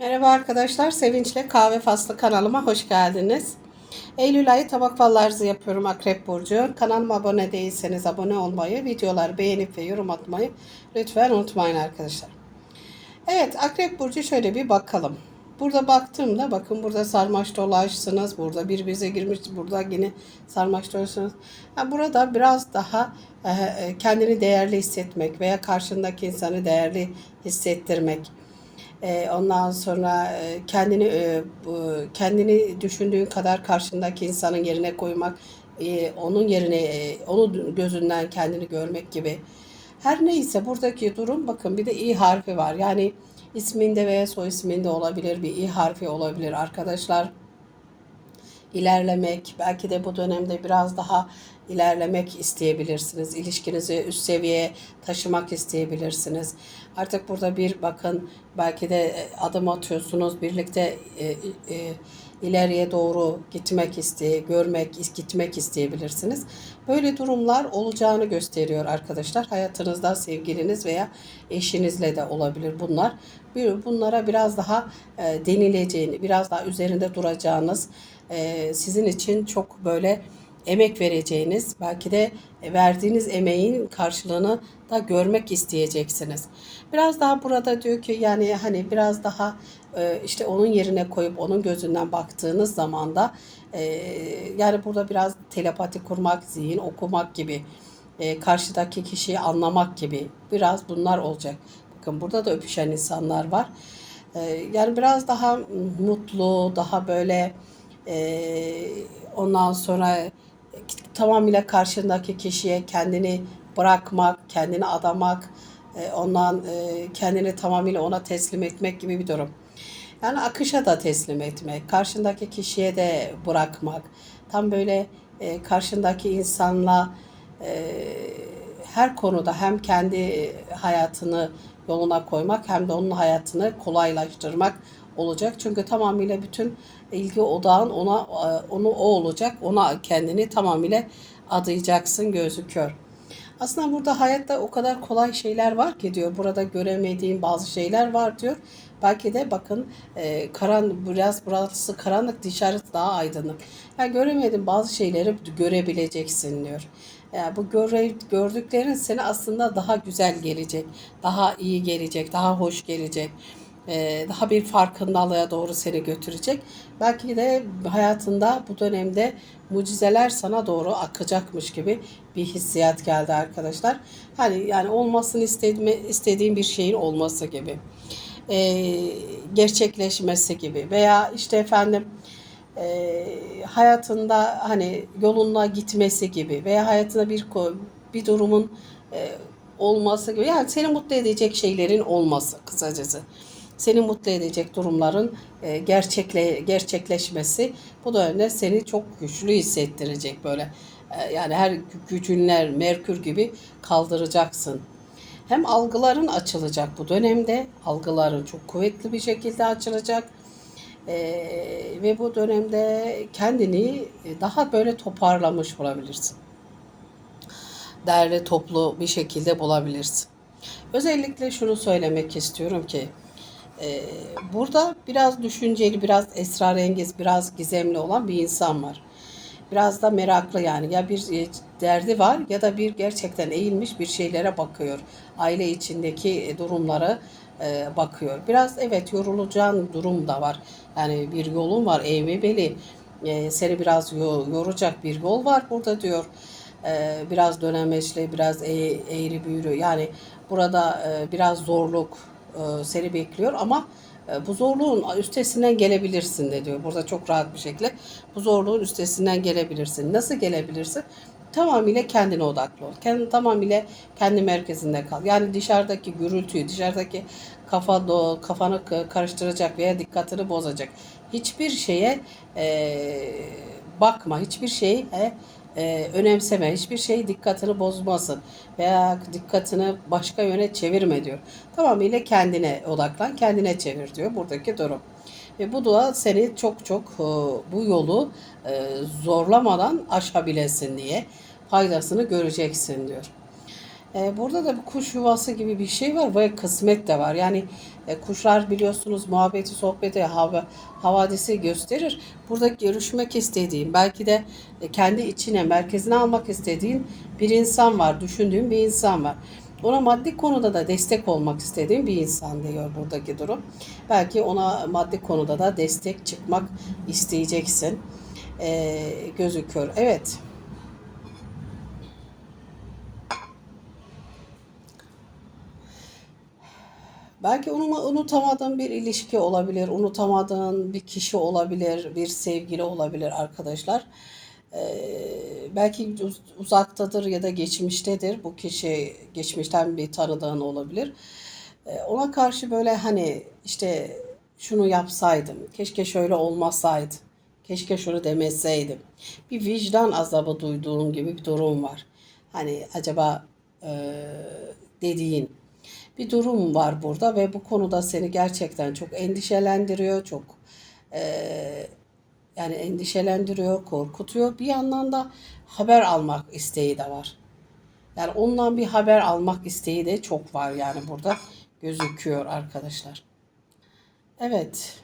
Merhaba arkadaşlar, Sevinçle Kahve Faslı kanalıma hoş geldiniz. Eylül ayı tabak fallarınızı yapıyorum Akrep Burcu. Kanalıma abone değilseniz abone olmayı, videoları beğenip ve yorum atmayı lütfen unutmayın arkadaşlar. Evet, Akrep Burcu şöyle bir bakalım. Burada baktığımda bakın burada sarmaş dolaşsınız. Burada bir bize girmiş. Burada yine sarmaş dolaşsınız. Yani burada biraz daha e, e, kendini değerli hissetmek veya karşındaki insanı değerli hissettirmek. E, ondan sonra e, kendini e, kendini düşündüğün kadar karşındaki insanın yerine koymak, e, onun yerine e, onun gözünden kendini görmek gibi. Her neyse buradaki durum bakın bir de i harfi var. Yani isminde veya soy isminde olabilir bir i harfi olabilir arkadaşlar ilerlemek, belki de bu dönemde biraz daha ilerlemek isteyebilirsiniz. İlişkinizi üst seviyeye taşımak isteyebilirsiniz. Artık burada bir bakın belki de e, adım atıyorsunuz, birlikte e, e, ileriye doğru gitmek isteye, görmek, gitmek isteyebilirsiniz. Böyle durumlar olacağını gösteriyor arkadaşlar. Hayatınızda sevgiliniz veya eşinizle de olabilir bunlar. Bunlara biraz daha e, denileceğini, biraz daha üzerinde duracağınız, e, sizin için çok böyle emek vereceğiniz, belki de verdiğiniz emeğin karşılığını da görmek isteyeceksiniz. Biraz daha burada diyor ki yani hani biraz daha e, işte onun yerine koyup onun gözünden baktığınız zaman da e, yani burada biraz telepati kurmak, zihin okumak gibi, e, karşıdaki kişiyi anlamak gibi biraz bunlar olacak. Bakın burada da öpüşen insanlar var. Yani biraz daha mutlu, daha böyle ondan sonra tamamıyla karşındaki kişiye kendini bırakmak, kendini adamak, e, ondan e, kendini tamamıyla ona teslim etmek gibi bir durum. Yani akışa da teslim etmek, karşındaki kişiye de bırakmak. Tam böyle e, karşındaki insanla her konuda hem kendi hayatını yoluna koymak hem de onun hayatını kolaylaştırmak olacak. Çünkü tamamıyla bütün ilgi odağın ona onu o olacak. Ona kendini tamamıyla adayacaksın gözüküyor. Aslında burada hayatta o kadar kolay şeyler var ki diyor. Burada göremediğim bazı şeyler var diyor. Belki de bakın e, karan biraz burası karanlık dışarısı daha aydınlık. Yani göremediğin bazı şeyleri görebileceksin diyor. Yani bu göre, gördüklerin seni aslında daha güzel gelecek, daha iyi gelecek, daha hoş gelecek. E, daha bir farkındalığa doğru seni götürecek. Belki de hayatında bu dönemde mucizeler sana doğru akacakmış gibi bir hissiyat geldi arkadaşlar. Hani yani olmasını istediğim, istediğim bir şeyin olması gibi. E, gerçekleşmesi gibi veya işte efendim e, hayatında hani yoluna gitmesi gibi veya hayatında bir bir durumun e, olması gibi yani seni mutlu edecek şeylerin olması kısacası seni mutlu edecek durumların e, gerçekle gerçekleşmesi bu dönemde seni çok güçlü hissettirecek böyle. E, yani her gücünler Merkür gibi kaldıracaksın. Hem algıların açılacak bu dönemde. Algıların çok kuvvetli bir şekilde açılacak. Ee, ve bu dönemde kendini daha böyle toparlamış bulabilirsin. Derli toplu bir şekilde bulabilirsin. Özellikle şunu söylemek istiyorum ki ee, burada biraz düşünceli, biraz esrarengiz, biraz gizemli olan bir insan var. Biraz da meraklı yani ya bir e, derdi var ya da bir gerçekten eğilmiş bir şeylere bakıyor. Aile içindeki durumlara e, bakıyor. Biraz evet yorulacağın durum da var. Yani bir yolun var evmebeli. E, seni biraz yoracak bir yol var burada diyor. E, biraz dönemeçli, biraz eğri büğrü. Yani burada e, biraz zorluk, e, seni bekliyor ama e, bu zorluğun üstesinden gelebilirsin de diyor. Burada çok rahat bir şekilde bu zorluğun üstesinden gelebilirsin. Nasıl gelebilirsin? Tamamıyla kendine odaklı ol. Kendi, tamamıyla kendi merkezinde kal. Yani dışarıdaki gürültüyü, dışarıdaki kafa do, kafanı karıştıracak veya dikkatini bozacak hiçbir şeye e, bakma. Hiçbir şeyi e, önemseme, hiçbir şey dikkatini bozmasın veya dikkatini başka yöne çevirme diyor. Tamamıyla kendine odaklan, kendine çevir diyor buradaki durum. Ve bu dua seni çok çok e, bu yolu e, zorlamadan aşabilesin diye faydasını göreceksin diyor. E, burada da bir kuş yuvası gibi bir şey var ve kısmet de var. Yani e, kuşlar biliyorsunuz muhabbeti, sohbeti, hava, havadisi gösterir. Burada görüşmek istediğin, belki de e, kendi içine, merkezine almak istediğin bir insan var. Düşündüğün bir insan var. Ona maddi konuda da destek olmak istediğin bir insan diyor buradaki durum. Belki ona maddi konuda da destek çıkmak isteyeceksin. E, gözüküyor. Evet. Belki onu unutamadığın bir ilişki olabilir, unutamadığın bir kişi olabilir, bir sevgili olabilir arkadaşlar. Ee, belki uz- uzaktadır ya da geçmiştedir. Bu kişi geçmişten bir tanıdığın olabilir. Ee, ona karşı böyle hani işte şunu yapsaydım, keşke şöyle olmasaydı, keşke şunu demeseydim. Bir vicdan azabı duyduğun gibi bir durum var. Hani acaba e, dediğin bir durum var burada ve bu konuda seni gerçekten çok endişelendiriyor, çok e, yani endişelendiriyor, korkutuyor. Bir yandan da haber almak isteği de var. Yani ondan bir haber almak isteği de çok var yani burada gözüküyor arkadaşlar. Evet.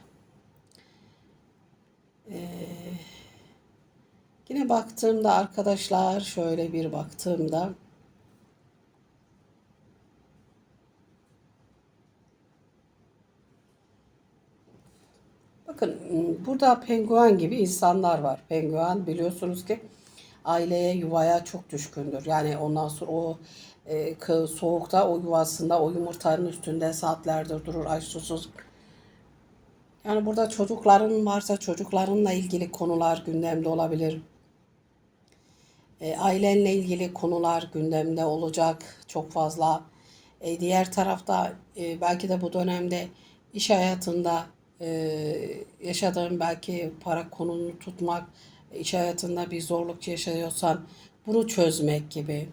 Yine baktığımda arkadaşlar şöyle bir baktığımda bakın burada penguen gibi insanlar var. Penguen biliyorsunuz ki aileye, yuvaya çok düşkündür. Yani ondan sonra o e, soğukta o yuvasında o yumurtanın üstünde saatlerdir durur aç susuz. Yani burada çocukların varsa çocuklarınla ilgili konular gündemde olabilir. E, ailenle ilgili konular gündemde olacak çok fazla. E, diğer tarafta e, belki de bu dönemde iş hayatında e, yaşadığın belki para konunu tutmak, iş hayatında bir zorluk yaşıyorsan bunu çözmek gibi.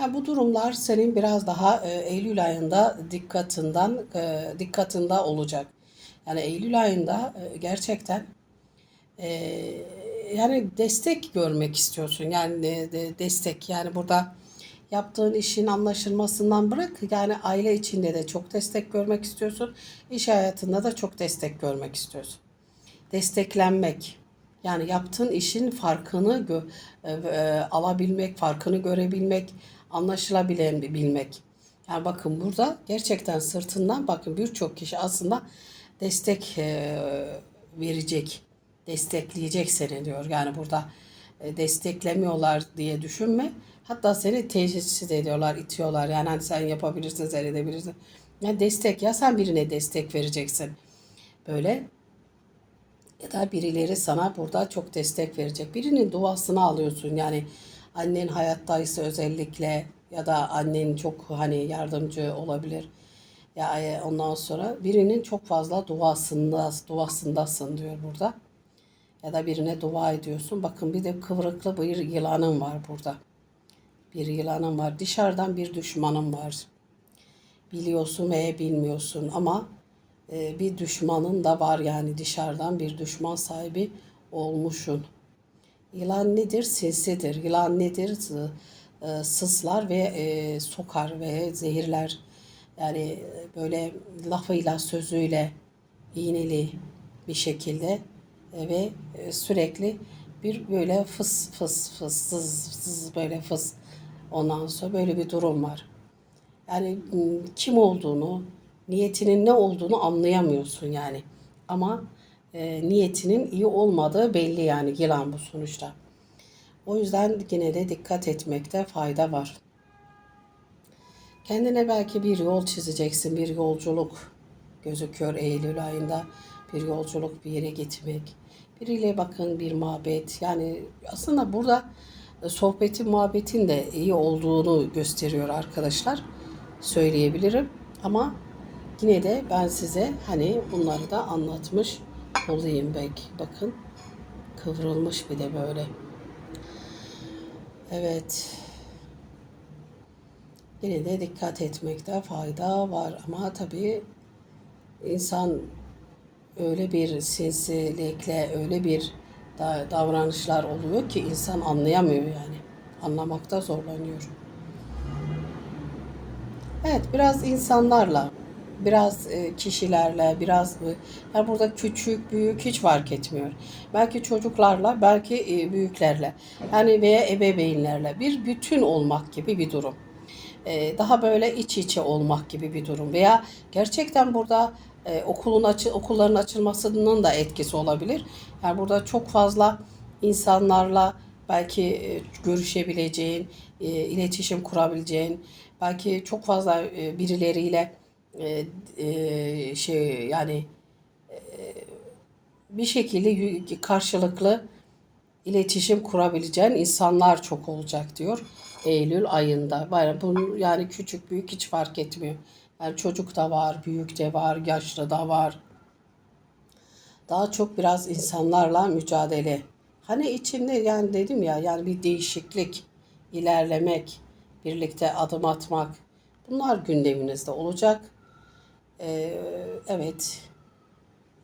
Yani bu durumlar senin biraz daha e, Eylül ayında dikkatinden e, dikkatinde olacak. Yani Eylül ayında e, gerçekten e, yani destek görmek istiyorsun. Yani de- destek yani burada yaptığın işin anlaşılmasından bırak yani aile içinde de çok destek görmek istiyorsun. İş hayatında da çok destek görmek istiyorsun desteklenmek. Yani yaptığın işin farkını e, e, alabilmek, farkını görebilmek, anlaşılabilen bilmek. Yani bakın burada gerçekten sırtından bakın birçok kişi aslında destek e, verecek, destekleyecek seni diyor. Yani burada desteklemiyorlar diye düşünme. Hatta seni teşhis ediyorlar, itiyorlar. Yani hani sen yapabilirsin, sen edebilirsin. Yani destek ya sen birine destek vereceksin. Böyle ya da birileri sana burada çok destek verecek. Birinin duasını alıyorsun. Yani annen hayattaysa özellikle ya da annen çok hani yardımcı olabilir. Ya e, ondan sonra birinin çok fazla duasında duasındasın diyor burada. Ya da birine dua ediyorsun. Bakın bir de kıvrıklı bir yılanın var burada. Bir yılanın var. Dışarıdan bir düşmanın var biliyorsun veya bilmiyorsun ama e, bir düşmanın da var yani dışarıdan bir düşman sahibi olmuşsun. Yılan nedir? Sinsidir. Yılan nedir? E, Sıslar ve e, sokar ve zehirler. Yani e, böyle lafıyla, sözüyle, iğneli bir şekilde ve e, sürekli bir böyle fıs fıs fıs sız sız böyle fıs ondan sonra böyle bir durum var. Yani kim olduğunu, niyetinin ne olduğunu anlayamıyorsun yani. Ama e, niyetinin iyi olmadığı belli yani yılan bu sonuçta. O yüzden yine de dikkat etmekte fayda var. Kendine belki bir yol çizeceksin, bir yolculuk gözüküyor Eylül ayında. Bir yolculuk, bir yere gitmek. Biriyle bakın bir muhabbet. Yani aslında burada e, sohbetin, muhabbetin de iyi olduğunu gösteriyor arkadaşlar. Söyleyebilirim. Ama yine de ben size hani bunları da anlatmış olayım belki. Bakın kıvrılmış bir de böyle. Evet. Yine de dikkat etmekte fayda var ama tabii insan öyle bir sinsilikle öyle bir da- davranışlar oluyor ki insan anlayamıyor yani. Anlamakta zorlanıyor. Evet, biraz insanlarla, biraz e, kişilerle, biraz e, yani burada küçük, büyük hiç fark etmiyor. Belki çocuklarla, belki e, büyüklerle. Yani veya ebeveynlerle bir bütün olmak gibi bir durum. E, daha böyle iç içe olmak gibi bir durum veya gerçekten burada e, okulun açı, okulların açılmasının da etkisi olabilir. Yani burada çok fazla insanlarla belki e, görüşebileceğin, iletişim kurabileceğin, belki çok fazla birileriyle şey yani bir şekilde karşılıklı iletişim kurabileceğin insanlar çok olacak diyor Eylül ayında. Yani bunun yani küçük büyük hiç fark etmiyor. Yani çocuk da var, büyük de var, yaşlı da var. Daha çok biraz insanlarla mücadele. Hani içinde yani dedim ya yani bir değişiklik, ilerlemek, birlikte adım atmak. Bunlar gündeminizde olacak. Ee, evet.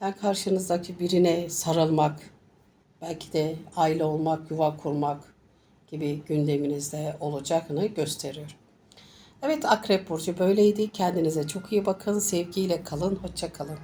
Yani karşınızdaki birine sarılmak, belki de aile olmak, yuva kurmak gibi gündeminizde olacağını gösteriyor. Evet Akrep Burcu böyleydi. Kendinize çok iyi bakın. Sevgiyle kalın. Hoşça kalın.